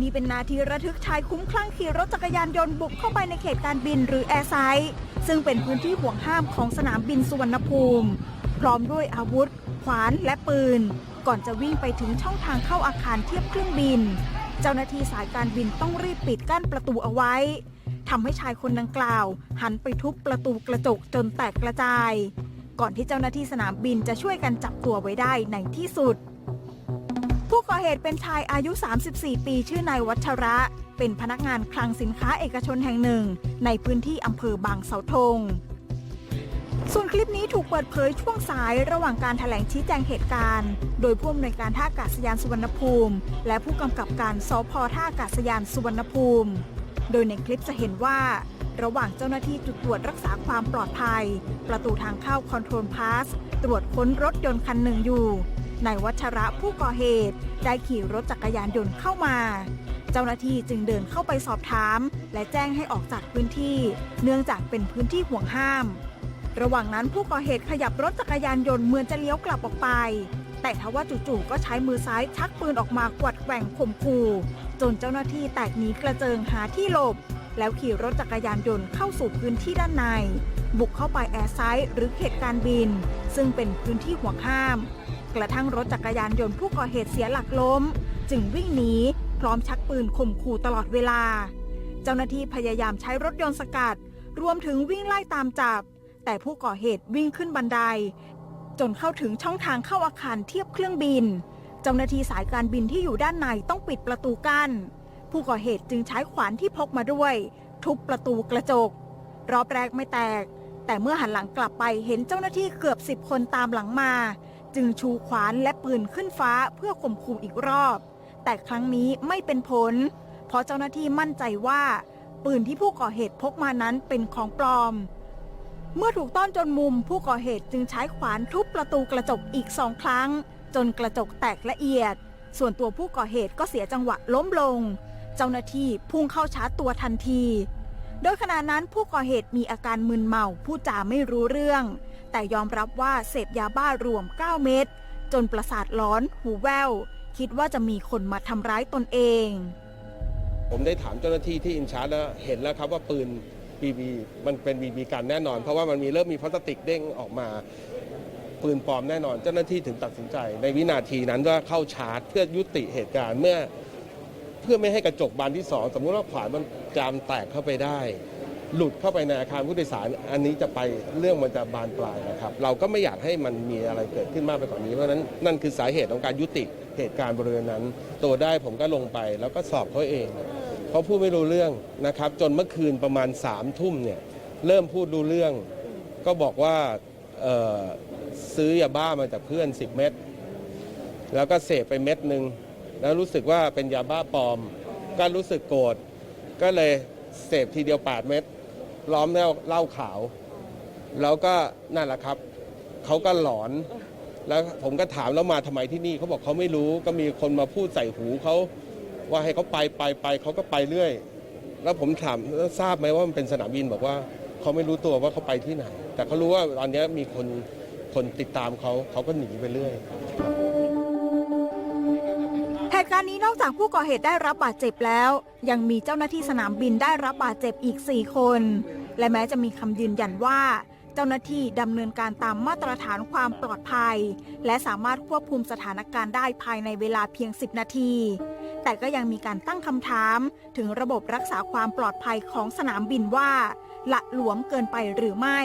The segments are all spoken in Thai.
นี่เป็นนาทีระทึกชายคุ้มคลั่งขี่รถจักรยานยนต์บุกเข้าไปในเขตการบินหรือแอร์ไซต์ซึ่งเป็นพื้นที่ห่วงห้ามของสนามบินสุวรรณภูมิ พร้อมด้วยอาวุธ ขวานและปืน ก่อนจะวิ่งไปถึงช่องทางเข้าอาคารเทียบเครื่องบิน เจ้าหน้าที่สายการบินต้องรีบปิดกั้นประตูเอาไว้ทำให้ชายคนดังกล่าว หันไปทุบประตูกระจกจนแตกกระจาย ก่อนที่เจ้าหน้าที่สนามบินจะช่วยกันจับตัวไว้ได้ในที่สุด ผู้ก่อเหตุเป็นชายอายุ 34 ปีชื่อนายวัชระ เป็นพนักงานคลังสินค้าเอกชนแห่งหนึ่ง ในพื้นที่อำเภอบางเสาธง ส่วนคลิปนี้ถูกเปิดเผยช่วงสายระหว่างการถแถลงชี้แจงเหตุการณ์ โดยผู้อำนวยการท่าอากาศยานสุวรรณภูมิ และผู้กำกับการสพท่าอากาศยานสุวรรณภูมิ โดยในคลิปจะเห็นว่าระหว่างเจ้าหน้าที่จุดตรวจรักษาความปลอดภัย ประตูทางเข้าคอนโทรลพาส ตรวจค้นรถยนต์คันหนึ่งอยู่ นายวัชระผู้ก่อเหตุ ได้ขี่รถจักรยานยนต์เข้ามา เจ้าหน้าที่จึงเดินเข้าไปสอบถาม และแจ้งให้ออกจากพื้นที่ เนื่องจากเป็นพื้นที่ห่วงห้าม ระหว่างนั้นผู้ก่อเหตุขยับรถจักรยานยนต์เหมือนจะเลี้ยวกลับออกไป แต่ทว่าจู่ๆก็ใช้มือซ้ายชักปืนออกมากวัดแกว่งข่มขู่จนเจ้าหน้าที่แตกหนีกระเจิงหาที่หลบ แล้วขี่รถจักรยานยนต์เข้าสู่พื้นที่ด้านใน บุกเข้าไปแอร์ไซด์หรือเขตการบิน ซึ่งเป็นพื้นที่ห่วงห้าม กระทั่งรถจักรยานยนต์ผู้ก่อเหตุเสียหลักล้ม จึงวิ่งหนีพร้อมชักปืนข่มขู่ตลอดเวลา เจ้าหน้าที่พยายามใช้รถยนต์สกัด รวมถึงวิ่งไล่ตามจับ แต่ผู้ก่อเหตุวิ่งขึ้นบันได จนเข้าถึงช่องทางเข้าอาคารเทียบเครื่องบิน เจ้าหน้าที่สายการบินที่อยู่ด้านในต้องปิดประตูกั้นผู้ก่อเหตุจึงใช้ขวานที่พกมาด้วย ทุบประตูกระจก รอบแรกไม่แตก แต่เมื่อหันหลังกลับไปเห็นเจ้าหน้าที่เกือบสิบคนตามหลังมา จึงชูขวานและปืนขึ้นฟ้าเพื่อข่มขู่อีกรอบ แต่ครั้งนี้ไม่เป็นผล เพราะเจ้าหน้าที่มั่นใจว่า ปืนที่ผู้ก่อเหตุพกมานั้นเป็นของปลอม เมื่อถูกต้อนจนมุมผู้ก่อเหตุจึงใช้ขวานทุบประตูกระจกอีกสองครั้ง จนกระจกแตกละเอียด ส่วนตัวผู้ก่อเหตุก็เสียจังหวะล้มลง เจ้าหน้าที่พุ่งเข้าชาร์จตัวทันที โดยขณะนั้นผู้ก่อเหตุมีอาการมึนเมาพูดจาไม่รู้เรื่อง แต่ยอมรับว่าเสพยาบ้ารวม 9 เม็ดจนประสาทร้อน หูแว่ว คิดว่าจะมีคนมาทำร้ายตนเอง ผมได้ถามเจ้าหน้าที่ที่อินชาร์จแล้วเห็นแล้วครับว่าปืนบีบีมันเป็นบีบีกันแน่นอน เพราะว่ามันมีเริ่มมีพลาสติกเด้งออกมา ปืนปลอมแน่นอน เจ้าหน้าที่ถึงตัดสินใจ ในวินาทีนั้นว่าเข้าชาร์จ เพื่อยุติเหตุการณ์เมื่อ เพื่อไม่ให้กระจกบานที่สองสมมุติว่าขวานมันจามแตกเข้าไปได้ หลุดเข้าไปในอาคารผู้โดยสาร อันนี้จะไปเรื่องมันจะบานปลายนะครับ เราก็ไม่อยากให้มันมีอะไรเกิดขึ้นมากไปกว่านี้เพราะนั้นนั่นคือสาเหตุของการยุติเหตุการณ์บริเวณนั้น ตัวได้ผมก็ลงไปแล้วก็สอบเขาเองเขาพูดไม่รู้เรื่องนะครับ จนเมื่อคืนประมาณสามทุ่มเนี่ยเริ่มพูดรู้เรื่อง ก็บอกว่าซื้อยาบ้ามาจากเพื่อน 10 เม็ดแล้วก็เสพไปเม็ดหนึ่งแล้วรู้สึกว่าเป็นยาบ้าปลอม ก็รู้สึกโกรธก็เลยเสพทีเดียว8เม็ด ล้อมแล้วเหล้าขาว แล้วก็นั่นแหละครับ เขาก็หลอน แล้วผมก็ถามแล้วมาทำไมที่นี่เขาบอกเขาไม่รู้ก็มีคนมาพูดใส่หูเขาว่าให้เขาไปไปไปเขาก็ไปเรื่อย แล้วผมถามทราบไหมว่ามันเป็นสนามบินบอกว่าเขาไม่รู้ตัวว่าเขาไปที่ไหน แต่เขารู้ว่าตอนนี้มีคนคนติดตามเขาเขาก็หนีไปเรื่อย ตุการณ์นี้นอกจากผู้ก่อเหตุได้รับบาดเจ็บแล้ว ยังมีเจ้าหน้าที่สนามบินได้รับบาดเจ็บอีก 4 คน และแม้จะมีคำยืนยันว่า เจ้าหน้าที่ดำเนินการตามมาตรฐานความปลอดภัย และสามารถควบคุมสถานการณ์ได้ภายในเวลาเพียง 10 นาที แต่ก็ยังมีการตั้งคำถามถึงระบบรักษาความปลอดภัยของสนามบินว่าละหลวมเกินไปหรือไม่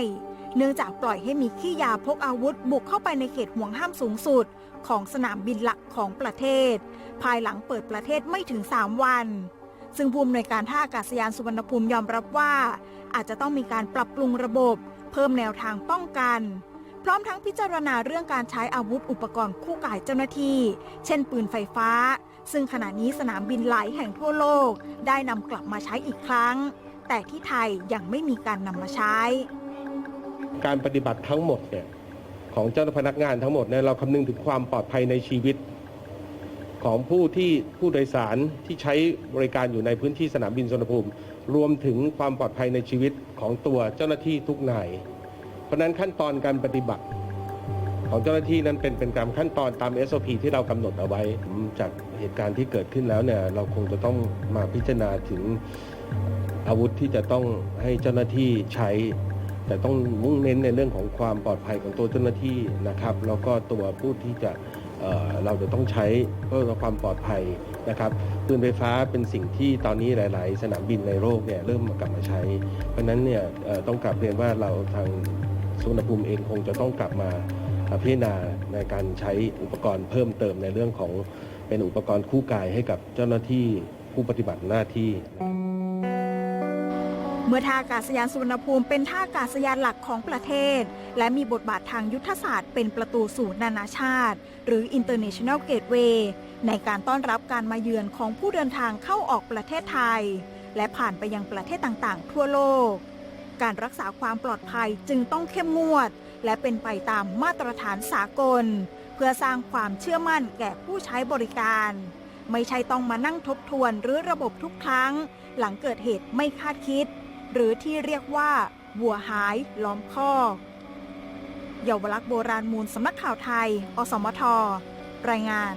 เนื่องจากปล่อยให้มีขี้ยาพกอาวุธบุกเข้าไปในเขตห่วงห้ามสูงสุด ของสนามบินหลักของประเทศ ภายหลังเปิดประเทศไม่ถึง 3 วัน ซึ่งผู้อำนวยการท่าอากาศยานสุวรรณภูมิยอมรับว่า อาจจะต้องมีการปรับปรุงระบบ เพิ่มแนวทางป้องกัน พร้อมทั้งพิจารณาเรื่องการใช้อาวุธอุปกรณ์คู่กายเจ้าหน้าที่ เช่น ปืนไฟฟ้า ซึ่งขณะนี้สนามบินหลายแห่งทั่วโลก ได้นำกลับมาใช้อีกครั้ง แต่ที่ไทยยังไม่มีการนำมาใช้ การปฏิบัติทั้งหมดเนี่ยของเจ้าพนักงานทั้งหมดเนี่ยเราคำนึงถึงความปลอดภัยในชีวิต ของผู้ที่ผู้โดยสารที่ใช้บริการอยู่ในพื้นที่สนามบินสุวรรณภูมิ รวมถึงความปลอดภัยในชีวิตของตัวเจ้าหน้าที่ทุกนายเพราะนั้นขั้นตอนการปฏิบัติ ของเจ้าหน้าที่นั้นเป็นเป็นตามขั้นตอนตาม SOP ที่เรากำหนดเอาไว้ จากเหตุการณ์ที่เกิดขึ้นแล้วเนี่ยเราคงจะต้องมาพิจารณาถึงอาวุธที่จะต้องให้เจ้าหน้าที่ใช้ แต่ต้องมุ่งเน้นในเรื่องของความปลอดภัยของตัวเจ้าหน้าที่นะครับ แล้วก็ตัวผู้ที่จะเเราจะต้องใช้เพื่อความปลอดภัยนะครับปืนไฟฟ้าเป็นสิ่งที่ตอนนี้หลาย ๆ สนามบินในโลกเนี่ยเริ่มกลับมาใช้ เพราะนั้นเนี่ยต้องกลับเรียนว่าเราทางสุวรรภูมิเองคงจะต้องกลับมาพิจารณาในการใช้อุปกรณ์เพิ่มเติมในเรื่องของเป็นอุปกรณ์คู่กายให้กับเจ้าหน้าที่ผู้ปฏิบัติหน้าที่ เมื่อท่าอากาศยานสุวรรณภูมิเป็นท่าอากาศยานหลักของประเทศ และมีบทบาททางยุทธศาสตร์เป็นประตูสู่นานาชาติ หรือ International Gateway ในการต้อนรับการมาเยือนของผู้เดินทางเข้าออกประเทศไทย และผ่านไปยังประเทศต่างๆ ทั่วโลก การรักษาความปลอดภัยจึงต้องเข้มงวด และเป็นไปตามมาตรฐานสากล เพื่อสร้างความเชื่อมั่นแก่ผู้ใช้บริการ ไม่ใช่ต้องมานั่งทบทวนหรือระบบทุกครั้ง หลังเกิดเหตุไม่คาดคิด หรือที่เรียกว่าวัวหายล้อมคอกเยาวลักษณ์โบราณมูลสำนักข่าวไทย อสมท รายงาน